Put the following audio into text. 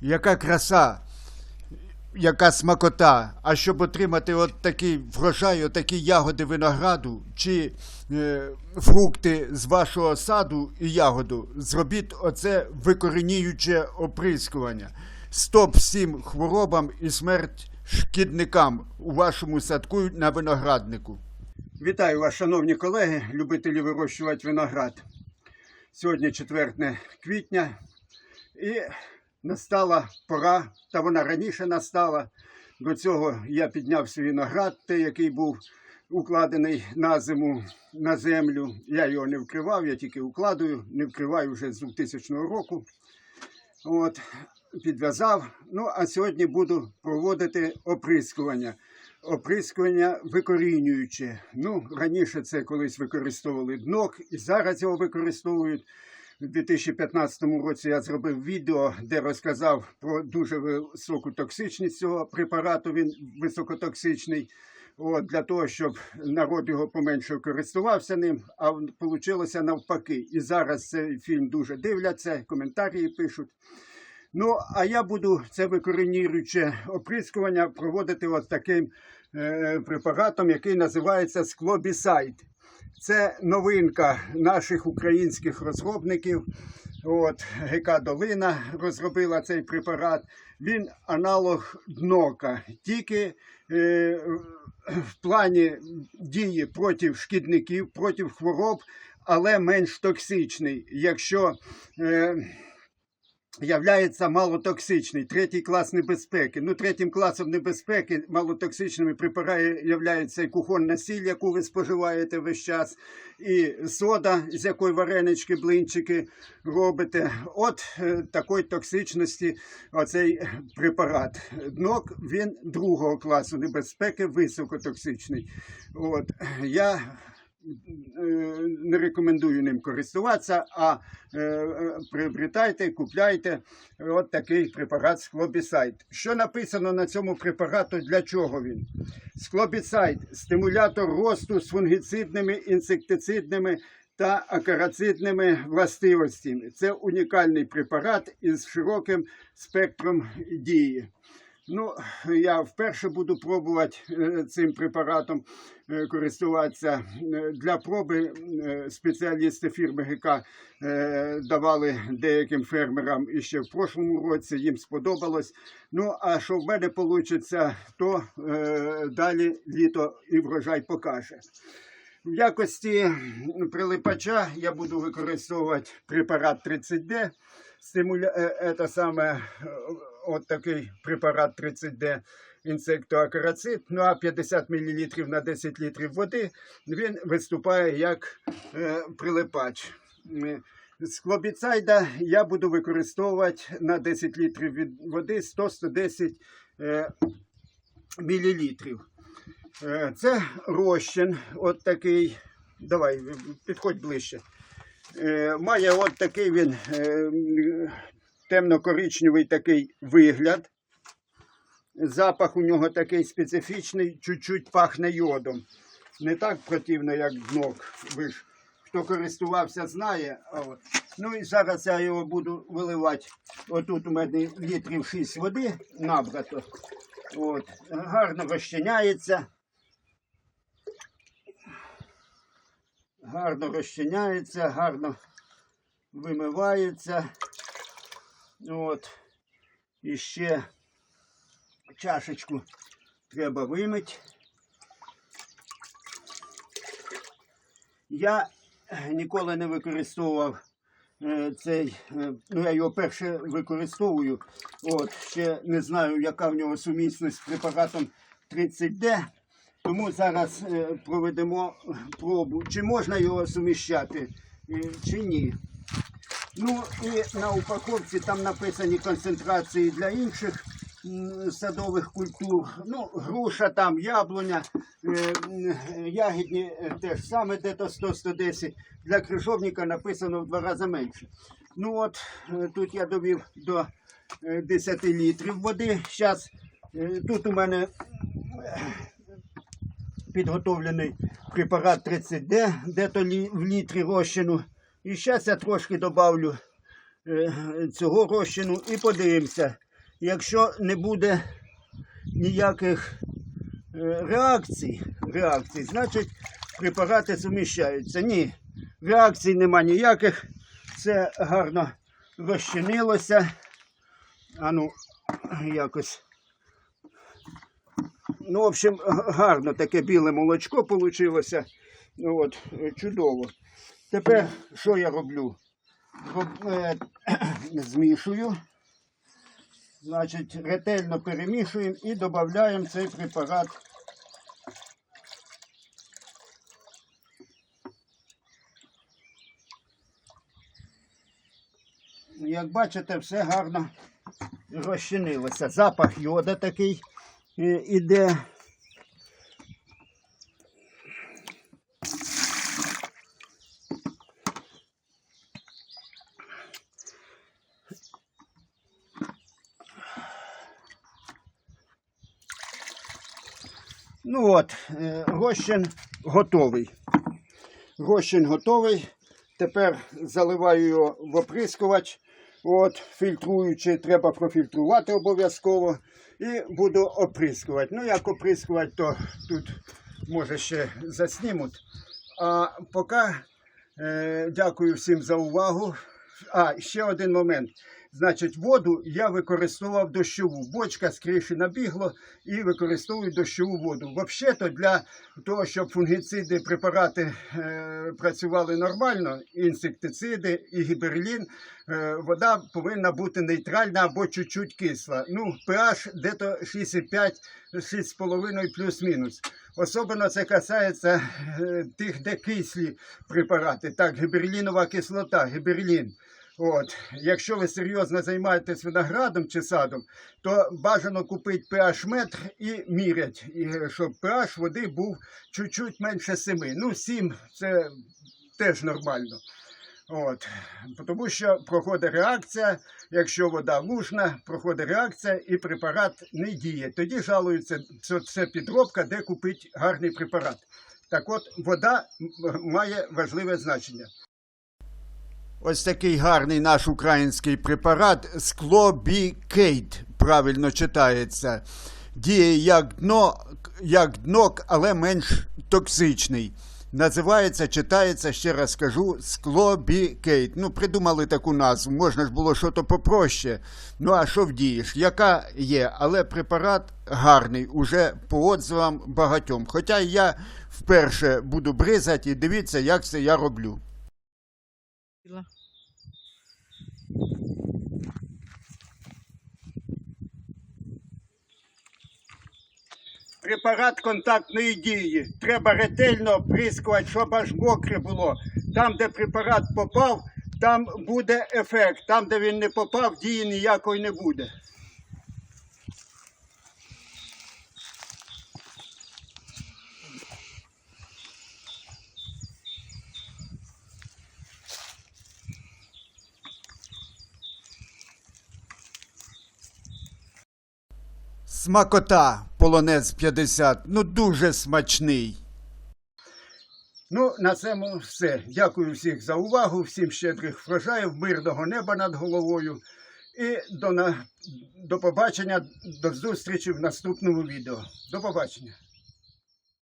яка краса, яка смакота. А щоб отримати от такий врожай, от такі ягоди винограду чи е, фрукти з вашого саду і ягоду, зробіть оце викорінююче оприскування. Стоп всім хворобам і смерть шкідникам у вашому садку на винограднику. Вітаю вас, шановні колеги, любителі вирощувати виноград. Сьогодні 4 квітня і настала пора, та вона раніше настала. До цього я підняв свій виноград, той, який був укладений на зиму на землю. Я його не вкривав, я тільки укладую, не вкриваю вже з 2000 року. От, підв'язав. Ну, а сьогодні буду проводити оприскування. Оприскування викорінююче. Ну, раніше це колись використовували днок, і зараз його використовують. У 2015 році я зробив відео, де розказав про дуже високу токсичність цього препарату. Він високотоксичний. От, для того, щоб народ його поменше користувався ним, а вийшло навпаки. І зараз цей фільм дуже дивляться, коментарі пишуть. Ну, а я буду це викорінююче оприскування проводити от таким е, препаратом, який називається склобісайд. Це новинка наших українських розробників. От, ГК Долина розробила цей препарат. Він аналог днока, тільки е, в плані дії проти шкідників, проти хвороб, але менш токсичний. Якщо е, являється малотоксичний, третій клас небезпеки. Ну, третім класом небезпеки малотоксичними препарати являється і кухонна сіль, яку ви споживаєте весь час, і сода, з якої варенички, блинчики робите. От е, такої токсичності оцей препарат. Днок він другого класу небезпеки, високотоксичний. От я не рекомендую ним користуватися, а е, е, приобретайте, купляйте от такий препарат склобісайд. Що написано на цьому препарату, для чого він? Склобісайд стимулятор росту з фунгіцидними, інсектицидними та акарацидними властивостями. Це унікальний препарат із широким спектром дії. Ну, я вперше буду пробувати е, цим препаратом е, користуватися. Е, Для проби спеціалісти фірми ГК давали деяким фермерам іще в прошлому році, їм сподобалось. Ну, а що в мене вийде, то далі літо і врожай покаже. В якості прилипача я буду використовувати препарат 30D. Стимуля... Це саме от такий препарат 30D інсектоакарацид. Ну а 50 мл на 10 літрів води він виступає як е, прилипач. Е, З клобіцайда я буду використовувати на 10 літрів від води 100-110 е. Е, Це розчин, от такий. Давай, підходь ближче. Е, Має от такий він е, темно-коричневий такий вигляд. Запах у нього такий специфічний, чуть-чуть пахне йодом. Не так противно, як днок. Ви ж хто користувався, знає. Ну і зараз я його буду виливати. Отут у мене літрів 6 води набрато. От. Гарно розчиняється. Гарно розчиняється, гарно вимивається. От. І ще чашечку треба вимити. Я ніколи не використовував е, цей, е, ну я його перше використовую. От, ще не знаю, яка в нього сумісність з препаратом 30D. Тому зараз е, проведемо пробу, чи можна його суміщати, чи ні. Ну і на упаковці там написані концентрації для інших садових культур. Ну, груша там, яблуня, е, ягідні е, теж саме де-то 100-110. Для крижовника написано в два рази менше. Ну от, е, тут я довів до е, 10 літрів води. Зараз тут у мене підготовлений препарат 30D, де-то в літрі розчину. І зараз я трошки добавлю е, цього розчину і подивимося, якщо не буде ніяких е, реакцій, реакцій, значить препарати суміщаються. Ні, реакцій нема ніяких. Це гарно розчинилося. А ну, якось. Ну, в общем, гарно таке біле молочко вийшло. От, е, чудово. Тепер що я роблю? Е, Змішую. Значить, ретельно перемішуємо і додаємо цей препарат. Як бачите, все гарно розчинилося. Запах йода такий е, іде. Ну от, е, готовий. Розчин готовий. Тепер заливаю його в оприскувач. От, фільтруючи, треба профільтрувати обов'язково. І буду оприскувати. Ну, як оприскувати, то тут може ще заснімуть. А поки е, дякую всім за увагу. А, ще один момент. Значить, воду я використовував дощову. Бочка з криші набігло і використовую дощову воду. Взагалі-то для того, щоб фунгіциди, препарати е, працювали нормально, інсектициди і гіберлін, е, вода повинна бути нейтральна або чуть-чуть кисла. Ну, pH дето 6,5, 6,5 плюс-мінус. Особливо це касається е, тих, де кислі препарати. Так, гіберлінова кислота, гіберлін. От, якщо ви серйозно займаєтесь виноградом чи садом, то бажано купити pH метр і мірять, щоб pH води був чуть-чуть менше 7. Ну, 7 це теж нормально. От, тому що проходить реакція, якщо вода лужна, проходить реакція і препарат не діє. Тоді жалуються, що це підробка, де купити гарний препарат. Так от, вода має важливе значення. Ось такий гарний наш український препарат склобікейт, правильно читається. Діє як дно, як днок, але менш токсичний. Називається, читається, ще раз скажу, склобікейт. Ну, придумали таку назву, можна ж було щось попроще. Ну, а що вдієш? Яка є, але препарат гарний, уже по отзивам багатьом. Хоча я вперше буду бризати і дивіться, як це я роблю. Біла. Препарат контактної дії. Треба ретельно оприскувати, щоб аж мокре було. Там, де препарат попав, там буде ефект. Там, де він не попав, дії ніякої не буде. Смакота полонез 50. Ну дуже смачний. Ну, на цьому все. Дякую всіх за увагу, всім щедрих врожаїв, мирного неба над головою. І до, на... до побачення, до зустрічі в наступному відео. До побачення.